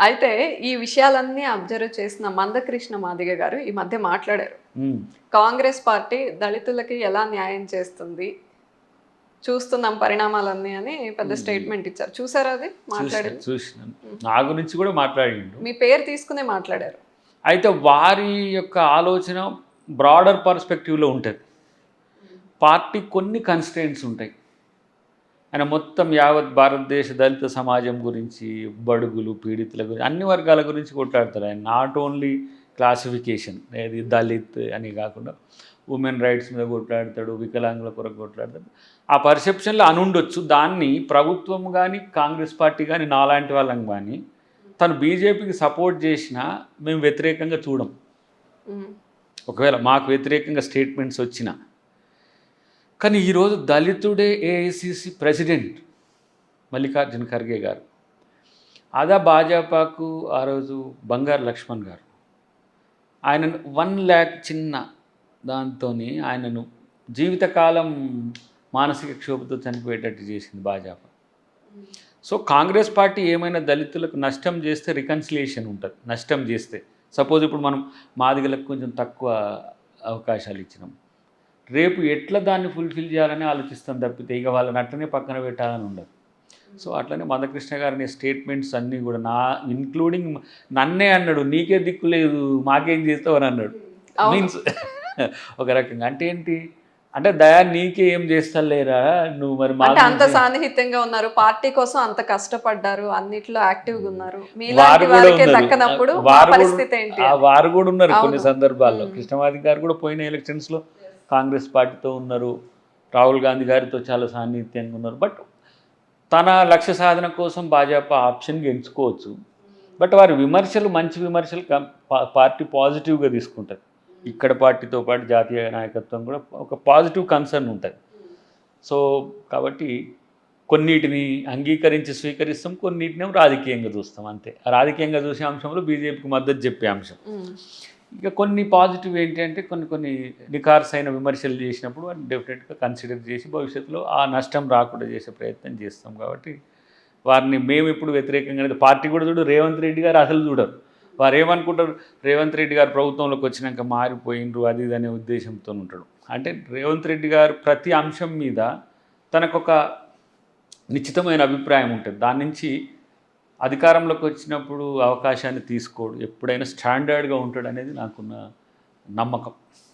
అయితే ఈ విషయాలన్నీ అబ్జర్వ్ చేసిన మందకృష్ణ మాదిగ గారు ఈ మధ్య మాట్లాడారు. కాంగ్రెస్ పార్టీ దళితులకి ఎలా న్యాయం చేస్తుంది? చూస్తున్నాం పరిణామాలన్నీ అని పెద్ద స్టేట్మెంట్ ఇచ్చారు. చూసారా అది? మాట్లాడి చూసిన- చూసినాను నా గురించి కూడా మాట్లాడిండు. మీ పేరు తీసుకునే మాట్లాడారు. అయితే వారి యొక్క ఆలోచన బ్రాడర్ పర్స్పెక్టివ్లో ఉంటుంది. పార్టీ కొన్ని కన్స్టెంట్స్ ఉంటాయి. ఆయన మొత్తం యావత్ భారతదేశ దళిత సమాజం గురించి బడుగులు పీడితుల గురించి అన్ని వర్గాల గురించి కొట్లాడతారు ఆయన నాట్ ఓన్లీ క్లాసిఫికేషన్ ఏది దళిత్ అని కాకుండా ఉమెన్ రైట్స్ మీద కొట్లాడతాడు వికలాంగుల కొరకు కొట్లాడతాడు. ఆ పర్సెప్షన్లో అనుండొచ్చు దాన్ని ప్రభుత్వం కానీ కాంగ్రెస్ పార్టీ కానీ నాలాంటి వాళ్ళం కానీ తను బీజేపీకి సపోర్ట్ చేసినా మేము వ్యతిరేకంగా చూడం. ఒకవేళ మాకు వ్యతిరేకంగా స్టేట్మెంట్స్ వచ్చినా కానీ ఈరోజు దళితుడే ఏఐసిసి ప్రెసిడెంట్ మల్లికార్జున ఖర్గే గారు. అదా భాజపాకు ఆ రోజు బంగారు లక్ష్మణ్ గారు. ఆయన వన్ ల్యాక్ చిన్న దాంతో ఆయనను జీవితకాలం మానసిక క్షోభతో చనిపోయేటట్టు చేసింది భాజపా. సో కాంగ్రెస్ పార్టీ ఏమైనా దళితులకు నష్టం చేస్తే రికన్సిలియేషన్ ఉంటుంది. నష్టం చేస్తే. సపోజ్ ఇప్పుడు మనం మాదిగలకు కొంచెం తక్కువ అవకాశాలు ఇచ్చినాం. రేపు ఎట్లా దాన్ని ఫుల్ఫిల్ చేయాలని ఆలోచిస్తాం తప్పితే ఇక వాళ్ళని అట్లనే పక్కన పెట్టాలని ఉండదు సో అట్లనే మందకృష్ణ గారిని స్టేట్మెంట్స్ అన్నీ కూడా నా ఇంక్లూడింగ్ నన్నే అన్నాడు నీకే దిక్కు లేదు మాకేం చేస్తావు అని అన్నాడు. మీన్స్ ఒక రకంగా అంటే ఏంటి అంటే దయా నీకే ఏం చేస్తలేరా నువ్వు మరి అంటే అంత సాన్నిహిత్యంగా ఉన్నారు పార్టీ కోసం అంత కష్టపడ్డారు అన్నిట్లో యాక్టివ్గా ఉన్నారు వారు కూడా ఉన్నారు. కొన్ని. సందర్భాల్లో మ్మ్. కృష్ణమాది గారు కూడా పోయిన ఎలక్షన్స్లో కాంగ్రెస్ పార్టీతో ఉన్నారు రాహుల్ గాంధీ గారితో చాలా సాన్నిహిత్యంగా ఉన్నారు. బట్ తన లక్ష్య సాధన కోసం భాజపా ఆప్షన్గా ఎంచుకోవచ్చు బట్ వారి విమర్శలు మంచి విమర్శలు కం- పార్టీ పాజిటివ్గా తీసుకుంటుంది ఇక్కడ పార్టీతో పాటు జాతీయ నాయకత్వం కూడా ఒక పాజిటివ్ కన్సర్న్ ఉంటుంది. సో కాబట్టి కొన్నిటిని అంగీకరించి స్వీకరిస్తాం కొన్నిటిని రాజకీయంగా చూస్తాం అంతే. రాజకీయంగా చూసే అంశంలో బీజేపీకి మద్దతు చెప్పే అంశం. ఇక కొన్ని పాజిటివ్ ఏంటంటే కొన్ని కొన్ని నికార్స్ అయిన విమర్శలు చేసినప్పుడు అని డెఫినెట్గా కన్సిడర్ చేసి భవిష్యత్తులో ఆ నష్టం రాకుండా చేసే ప్రయత్నం చేస్తాం కాబట్టి వారిని మేము ఇప్పుడు వ్యతిరేకంగా లేదు. పార్టీ కూడా చూడు రేవంత్ రెడ్డి గారు అసలు చూడరు. వారు ఏమనుకుంటారు? రేవంత్ రెడ్డి గారు ప్రభుత్వంలోకి వచ్చినాక మారిపోయిండ్రు అది ఇది అనే ఉద్దేశంతో ఉంటాడు. అంటే రేవంత్ రెడ్డి గారు ప్రతి అంశం మీద తనకొక నిశ్చితమైన అభిప్రాయం ఉంటుంది. దాని నుంచి అధికారంలోకి వచ్చినప్పుడు అవకాశాన్ని తీసుకోడు. ఎప్పుడైనా స్టాండర్డ్గా ఉంటాడు అనేది నాకున్న నమ్మకం.